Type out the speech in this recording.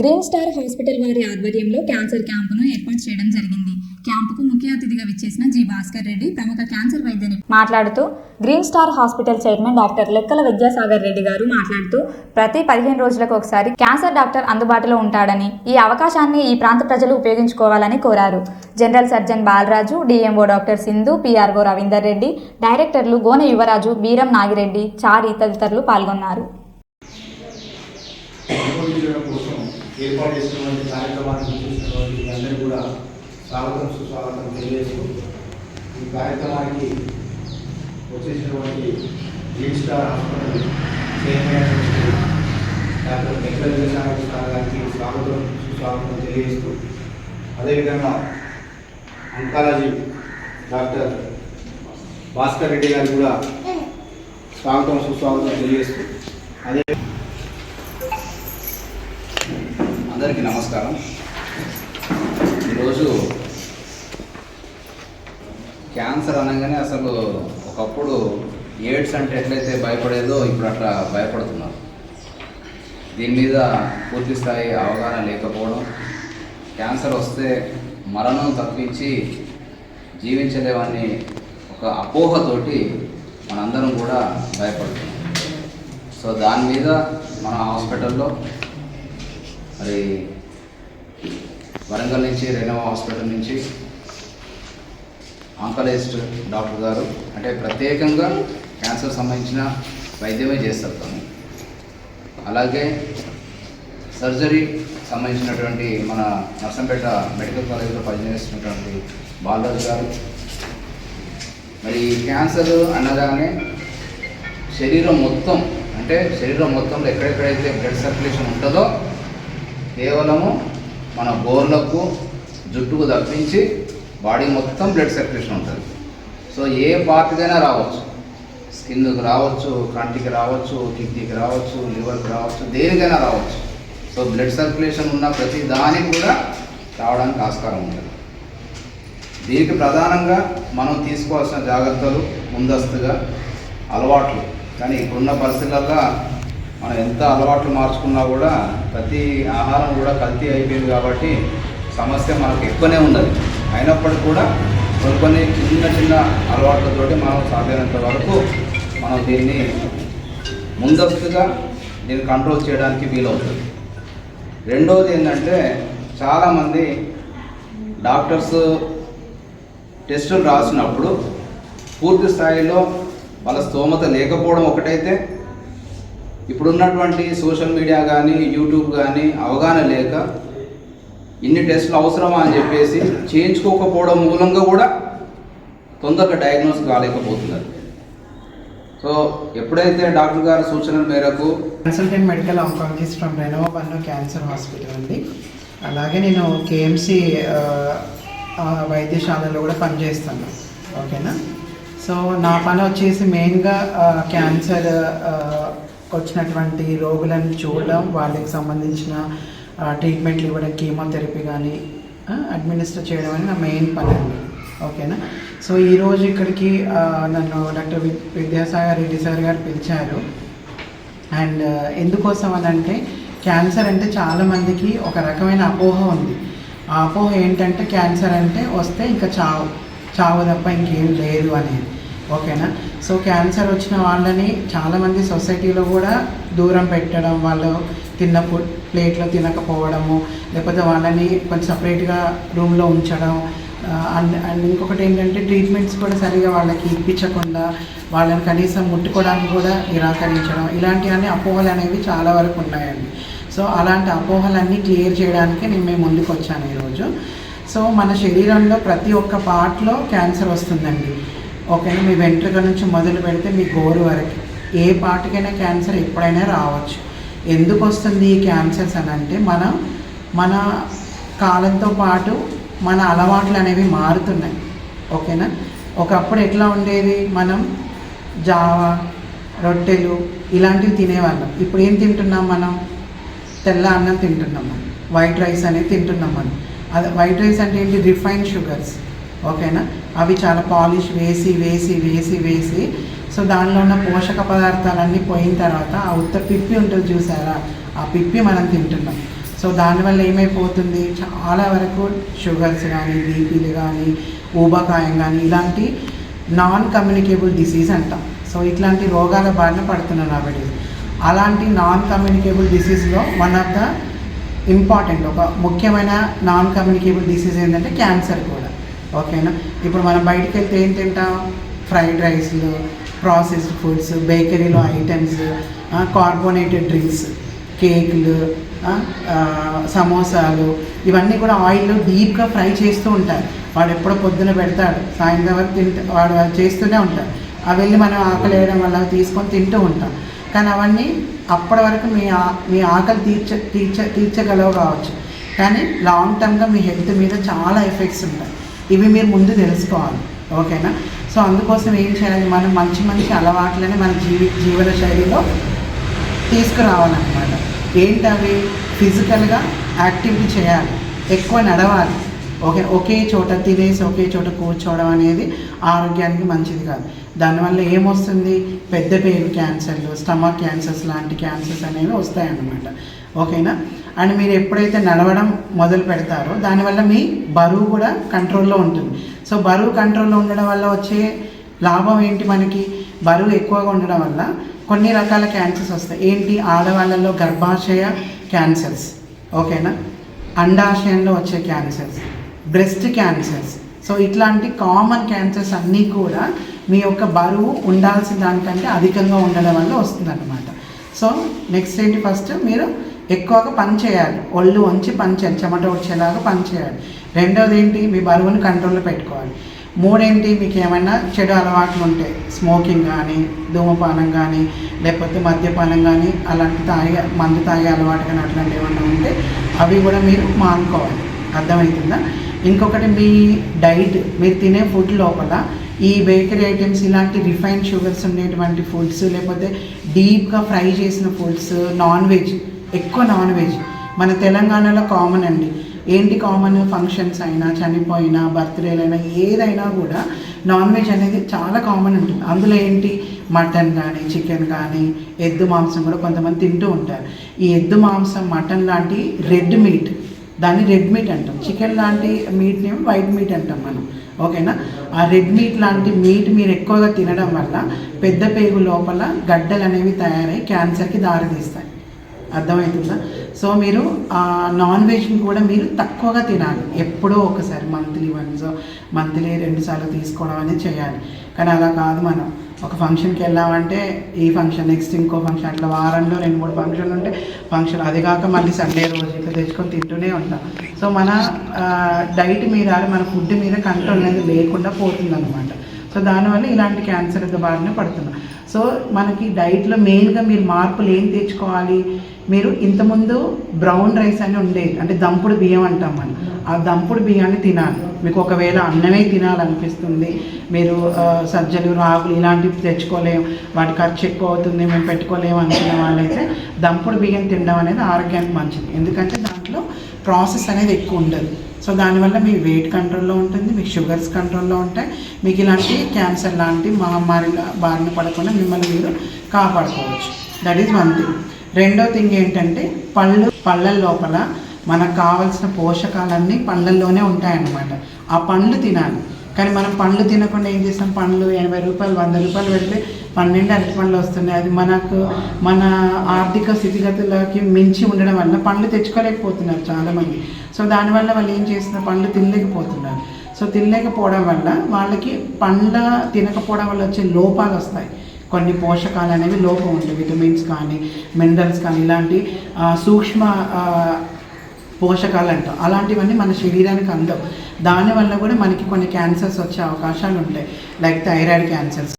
Green star hospital వారి ఆధ్వర్యంలో cancer క్యాంపును ఏర్పాటు చేయడం జరిగింది. క్యాంపుకు ముఖ్య అతిథిగా విచ్చేసిన జి భాస్కర్ రెడ్డి ప్రముఖ క్యాన్సర్ వైద్యుని మాట్లాడుతూ Green Star hospital chairman doctor Lekkala Vidyasagar Reddy గారు మాట్లాడుతూ ప్రతి పదిహేను రోజులకు ఒకసారి క్యాన్సర్ డాక్టర్ అందుబాటులో ఉంటాడని ఈ అవకాశాన్ని ఈ ప్రాంత ప్రజలు ఉపయోగించుకోవాలని కోరారు. General surgeon Balaraju DMO doctor Sindhu PRO Ravinder Reddy డైరెక్టర్లు గోనె యువరాజు బీరం నాగిరెడ్డి చారి తదితరులు పాల్గొన్నారు. ఏర్పాటు చేసినటువంటి కార్యక్రమాన్ని చూసినటువంటి మీ అందరికీ కూడా స్వాగతం సుస్వాగతం తెలియజేస్తూ ఈ కార్యక్రమానికి వచ్చేసినటువంటి Green Star hospital chairman doctor Venkata Vijayasagar sir garu స్వాగతం సుస్వాగతం తెలియజేస్తూ అదేవిధంగా అంకాలజీ డాక్టర్ భాస్కర్ రెడ్డి గారికి కూడా స్వాగతం సుస్వాగతం తెలియజేస్తూ అదే అందరికీ నమస్కారం. ఈరోజు క్యాన్సర్ అనగానే అసలు ఒకప్పుడు ఎయిడ్స్ అంటే ఎట్లయితే భయపడేదో ఇప్పుడు అట్లా భయపడుతున్నారు. దీని మీద పూర్తి స్థాయి అవగాహన లేకపోవడం క్యాన్సర్ వస్తే మరణం తప్పించి జీవించలేవని ఒక అపోహతోటి మనందరం కూడా భయపడుతున్నాం. సో దాని మీద మన హాస్పిటల్లో మరి వరంగల్ నుంచి రెనోవా హాస్పిటల్ నుంచి ఆంకలైజ్డ్ డాక్టర్ గారు అంటే ప్రత్యేకంగా క్యాన్సర్ సంబంధించిన వైద్యమే చేస్తారు తను. అలాగే సర్జరీ సంబంధించినటువంటి మన నర్సంపేట మెడికల్ కాలేజీలో పనిచేస్తున్నటువంటి బాలరాజు గారు. మరి క్యాన్సర్ అనగానే శరీరం మొత్తం అంటే శరీరం మొత్తంలో ఎక్కడెక్కడైతే బ్లడ్ సర్క్యులేషన్ ఉంటుందో కేవలము మన గోర్లకు జుట్టుకు తప్పించి బాడీ మొత్తం బ్లడ్ సర్క్యులేషన్ ఉంటుంది. సో ఏ పార్ట్కైనా రావచ్చు. స్కిన్కి రావచ్చు కంటికి రావచ్చు కిడ్నీకి రావచ్చు లివర్కి రావచ్చు దేనికైనా రావచ్చు. సో బ్లడ్ సర్క్యులేషన్ ఉన్న ప్రతి దానికి కూడా రావడానికి ఆస్కారం ఉంటుంది. దీనికి ప్రధానంగా మనం తీసుకోవాల్సిన జాగ్రత్తలు ముందస్తుగా అలవాట్లు. కానీ ఇప్పుడున్న పరిస్థితులలో మనం ఎంత అలవాట్లు మార్చుకున్నా కూడా ప్రతి ఆహారం కూడా కల్తీ అయిపోయింది కాబట్టి సమస్య మనకు ఎక్కువనే ఉన్నది. అయినప్పటికీ కూడా కొన్ని కొన్ని చిన్న చిన్న అలవాట్లతోటి మనం సాధ్యమైనంత వరకు మనం దీన్ని ముందస్తుగా దీన్ని కంట్రోల్ చేయడానికి వీలవుతుంది. రెండవది ఏంటంటే చాలామంది డాక్టర్స్ టెస్టులు రాసినప్పుడు పూర్తి స్థాయిలో వాళ్ళ స్తోమత లేకపోవడం ఒకటైతే ఇప్పుడున్నటువంటి సోషల్ మీడియా కానీ యూట్యూబ్ కానీ అవగాహన లేక ఇన్ని టెస్టులు అవసరమా అని చెప్పేసి చేయించుకోకపోవడం మూలంగా కూడా తొందరగా డయాగ్నోస్ కాలేకపోతున్నారు. సో ఎప్పుడైతే డాక్టర్ గారి సూచనల మేరకు consultant medical oncologist from Renova పన్ను క్యాన్సర్ హాస్పిటల్ అండి. అలాగే నేను కేఎంసి వైద్యశాలలో కూడా పనిచేస్తాను. ఓకేనా? సో నా పని వచ్చేసి మెయిన్గా క్యాన్సర్ వచ్చినటువంటి రోగులను చూడడం వాళ్ళకి సంబంధించిన ట్రీట్మెంట్లు ఇవ్వడం కీమోథెరపీ కానీ అడ్మినిస్టర్ చేయడం అని నా మెయిన్ పని అండి. ఓకేనా? సో ఈరోజు ఇక్కడికి నన్ను డాక్టర్ వి- విద్యాసాగర్ రెడ్డి సార్ గారు పిలిచారు. అండ్ ఎందుకోసం అని అంటే క్యాన్సర్ అంటే చాలామందికి ఒక రకమైన అపోహ ఉంది. ఆ అపోహ ఏంటంటే క్యాన్సర్ అంటే వస్తే ఇంకా చావు చావు తప్ప ఇంకేం లేదు అనేది. ఓకేనా? సో క్యాన్సర్ వచ్చిన వాళ్ళని చాలామంది సొసైటీలో కూడా దూరం పెట్టడం వాళ్ళు తిన్న ఫుడ్ ప్లేట్లో తినకపోవడము లేకపోతే వాళ్ళని కొంచెం సపరేట్గా రూమ్లో ఉంచడం అండ్ అండ్ ఇంకొకటి ఏంటంటే ట్రీట్మెంట్స్ కూడా సరిగా వాళ్ళకి ఇప్పించకుండా వాళ్ళని కనీసం ముట్టుకోవడానికి కూడా నిరాకరించడం ఇలాంటివన్నీ అపోహలు అనేవి చాలా వరకు ఉన్నాయండి. సో అలాంటి అపోహలన్నీ క్లియర్ చేయడానికి నేను మేము ముందుకు వచ్చాను ఈరోజు. సో మన శరీరంలో ప్రతి ఒక్క పార్ట్లో క్యాన్సర్ వస్తుందండి. ఓకేనా? మీ వెంట్రుక నుంచి మొదలు పెడితే మీ గోరు వరకు. ఏ పాటికైనా క్యాన్సర్ ఎప్పుడైనా రావచ్చు. ఎందుకు వస్తుంది ఈ క్యాన్సర్స్ అని అంటే మనం మన కాలంతో పాటు మన అలవాట్లు అనేవి మారుతున్నాయి. ఓకేనా? ఒకప్పుడు ఎట్లా ఉండేది? మనం జావా రొట్టెలు ఇలాంటివి తినేవాళ్ళం. ఇప్పుడు ఏం తింటున్నాం మనం? తెల్ల అన్నం తింటున్నాం మనం. వైట్ రైస్ అనేది తింటున్నాం మనం. అది వైట్ రైస్ అంటే ఏంటి? Refine sugars. ఓకేనా? అవి చాలా పాలిష్ వేసి వేసి వేసి వేసి సో దానిలో ఉన్న పోషక పదార్థాలన్నీ పోయిన తర్వాత ఆ ఉత్త పిప్పి ఉంటుంది చూసారా? ఆ పిప్పి మనం తింటున్నాం. సో దానివల్ల ఏమైపోతుంది? చాలా వరకు షుగర్స్ కానీ బీపీలు కానీ ఊబకాయం కానీ ఇలాంటి నాన్ కమ్యూనికేబుల్ డిసీజ్ అంటాం. సో ఇట్లాంటి రోగాల బారిన పడుతున్నారు కాబట్టి. అలాంటి నాన్ కమ్యూనికేబుల్ డిసీజ్లో వన్ ఆఫ్ ద ఇంపార్టెంట్ ఒక ముఖ్యమైన నాన్ కమ్యూనికేబుల్ డిసీజ్ ఏంటంటే క్యాన్సర్ కూడా. ఓకేనా? ఇప్పుడు మనం బయటికి వెళ్తే ఏం తింటాం? ఫ్రైడ్ రైస్లు ప్రాసెస్డ్ ఫుడ్స్ బేకరీలో ఐటమ్స్ కార్బోనేటెడ్ డ్రింక్స్ కేకులు సమోసాలు ఇవన్నీ కూడా ఆయిల్లో డీప్గా ఫ్రై చేస్తూ ఉంటారు. వాడు ఎప్పుడో పొద్దున పెడతాడు. సాయంత్రం వరకు తింటే వాడు అది చేస్తూనే ఉంటాడు. అవి వెళ్ళి మనం ఆకలి వేయడం వల్ల తీసుకొని తింటూ ఉంటాం. కానీ అవన్నీ అప్పటి వరకు మీ మీ ఆకలి తీర్చ తీర్చ తీర్చగలవు కావచ్చు. కానీ లాంగ్ టర్మ్గా మీ హెల్త్ మీద చాలా ఎఫెక్ట్స్ ఉంటాయి. ఇవి మీరు ముందు తెలుసుకోవాలి. ఓకేనా? సో అందుకోసం ఏం చేయాలి? మనం మంచి మంచి అలవాట్లని మన జీవి జీవన శైలిలో తీసుకురావాలన్నమాట. ఏంటి అవి? ఫిజికల్గా యాక్టివిటీ చేయాలి. ఎక్కువ నడవాలి. ఒకే ఒకే చోట తినేసి ఒకే చోట కూర్చోవడం అనేది ఆరోగ్యానికి మంచిది కాదు. దానివల్ల ఏమొస్తుంది? పెద్ద పేరు క్యాన్సర్లు స్టమక్ క్యాన్సర్స్ లాంటి క్యాన్సర్స్ అనేవి వస్తాయన్నమాట. ఓకేనా? అండ్ మీరు ఎప్పుడైతే నడవడం మొదలు పెడతారో దానివల్ల మీ బరువు కూడా కంట్రోల్లో ఉంటుంది. సో బరువు కంట్రోల్లో ఉండడం వల్ల వచ్చే లాభం ఏంటి మనకి? బరువు ఎక్కువగా ఉండడం వల్ల కొన్ని రకాల క్యాన్సర్స్ వస్తాయి. ఏంటి? ఆడవాళ్ళలో గర్భాశయ క్యాన్సర్స్ ఓకేనా? అండాశయంలో వచ్చే క్యాన్సర్స్ బ్రెస్ట్ క్యాన్సర్స్ సో ఇట్లాంటి కామన్ క్యాన్సర్స్ అన్నీ కూడా మీ యొక్క బరువు ఉండాల్సిన దానికంటే అధికంగా ఉండడం వల్ల వస్తుందన్నమాట. సో నెక్స్ట్ ఏంటి? ఫస్ట్ మీరు ఎక్కువగా పని చేయాలి. ఒళ్ళు వంచి పని చేయాలి. చెమట వచ్చేలాగా పని చేయాలి. రెండోది ఏంటి మీ బరువుని కంట్రోల్లో పెట్టుకోవాలి. మూడేంటి? మీకు ఏమైనా చెడు అలవాట్లు ఉంటాయి స్మోకింగ్ కానీ ధూమపానం కానీ లేకపోతే మద్యపానం కానీ అలాంటి తాగే మందు తాగే అలవాటు కానీ అట్లాంటివి ఏమైనా ఉంటే అవి కూడా మీరు మానుకోవాలి. అర్థమవుతుందా ఇంకొకటి మీ డైట్ మీరు తినే ఫుడ్ లోపల ఈ బేకరీ ఐటమ్స్ ఇలాంటి రిఫైన్డ్ షుగర్స్ ఉండేటువంటి ఫుడ్స్ లేకపోతే డీప్గా ఫ్రై చేసిన ఫుడ్స్ నాన్ వెజ్ ఎక్కువ నాన్ వెజ్. మన తెలంగాణలో కామన్ అండి. ఏంటి కామన్ ఫంక్షన్స్ అయినా చనిపోయినా బర్త్డేలైనా ఏదైనా కూడా నాన్ వెజ్ అనేది చాలా కామన్ ఉంటుంది అందులో ఏంటి? మటన్ కానీ చికెన్ కానీ ఎద్దు మాంసం కూడా కొంతమంది తింటూ ఉంటారు. ఈ ఎద్దు మాంసం మటన్ లాంటి రెడ్ మీట్ దాన్ని రెడ్ మీట్ అంటాం. చికెన్ లాంటి మీట్ని వైట్ మీట్ అంటాం మనం. ఓకేనా? ఆ రెడ్ మీట్ లాంటి మీట్ మీరు ఎక్కువగా తినడం వల్ల పెద్ద పేగు లోపల గడ్డలు అనేవి తయారై క్యాన్సర్కి దారితీస్తాయి. అర్థమవుతుందా? సో మీరు నాన్ వెజ్ని కూడా మీరు తక్కువగా తినాలి. ఎప్పుడో ఒకసారి మంత్లీ వన్స్ మంత్లీ రెండు సార్లు తీసుకోవడం అనేది చేయాలి. కానీ అలా కాదు మనం. ఒక ఫంక్షన్కి వెళ్ళామంటే ఈ ఫంక్షన్ నెక్స్ట్ ఇంకో ఫంక్షన్ అట్లా వారంలో రెండు మూడు ఫంక్షన్లు ఉంటే ఫంక్షన్ అది కాక మళ్ళీ సండే రోజు ఇట్లా తెచ్చుకొని తింటూనే ఉంటాం. సో మన డైట్ మీద మన ఫుడ్ మీద కంట్రోల్ అనేది లేకుండా పోతుందన్నమాట. సో దానివల్ల ఇలాంటి క్యాన్సర్ బారిన పడుతున్నాం. సో మనకి డైట్లో మెయిన్గా మీరు మార్పులు ఏం తెచ్చుకోవాలి? మీరు ఇంతకుముందు బ్రౌన్ రైస్ అని ఉండేది. అంటే దంపుడు బియ్యం అంటాం మనం. ఆ దంపుడు బియ్యాన్ని తినాలి. మీకు ఒకవేళ అన్నమే తినాలనిపిస్తుంది. మీరు సజ్జలు రాగులు ఇలాంటివి తెచ్చుకోలేము వాటి ఖర్చు ఎక్కువ అవుతుంది. మేము పెట్టుకోలేము అనుకున్న వాళ్ళైతే దంపుడు బియ్యం తినడం అనేది ఆరోగ్యానికి మంచిది. ఎందుకంటే దాంట్లో ప్రాసెస్ అనేది ఎక్కువ ఉండదు. సో దానివల్ల మీ వెయిట్ కంట్రోల్లో ఉంటుంది మీకు షుగర్స్ కంట్రోల్లో ఉంటాయి. మీకు ఇలాంటి క్యాన్సర్ లాంటి మహమ్మారి బారిన పడకుండా మిమ్మల్ని మీరు కాపాడుకోవచ్చు. దట్ ఈజ్ వన్ థింగ్ రెండో థింగ్ ఏంటంటే పళ్ళు పళ్ళ లోపల మనకు కావాల్సిన పోషకాలన్నీ పళ్ళల్లోనే ఉంటాయన్నమాట. ఆ పండ్లు తినాలి. కానీ మనం పండ్లు తినకుండా ఏం చేస్తాం? పండ్లు ఎనభై రూపాయలు వంద రూపాయలు పెడితే పన్నెండు అరటి పండ్లు వస్తున్నాయి. అది మనకు మన ఆర్థిక స్థితిగతులకి మించి ఉండడం వల్ల పండ్లు తెచ్చుకోలేకపోతున్నారు చాలామంది. సో దానివల్ల వాళ్ళు ఏం చేస్తున్నారు? పండ్లు తినలేకపోతున్నారు. సో తినలేకపోవడం వల్ల వాళ్ళకి పండ్ల తినకపోవడం వల్ల వచ్చే లోపాలు వస్తాయి. కొన్ని పోషకాలు అనేవి లోపం ఉంటాయి. విటమిన్స్ కానీ మినరల్స్ కానీ ఇలాంటి సూక్ష్మ పోషకాలు అంటాం అలాంటివన్నీ మన శరీరానికి అందవు. దానివల్ల కూడా మనకి కొన్ని క్యాన్సర్స్ వచ్చే అవకాశాలు ఉంటాయి లైక్ థైరాయిడ్ క్యాన్సర్స్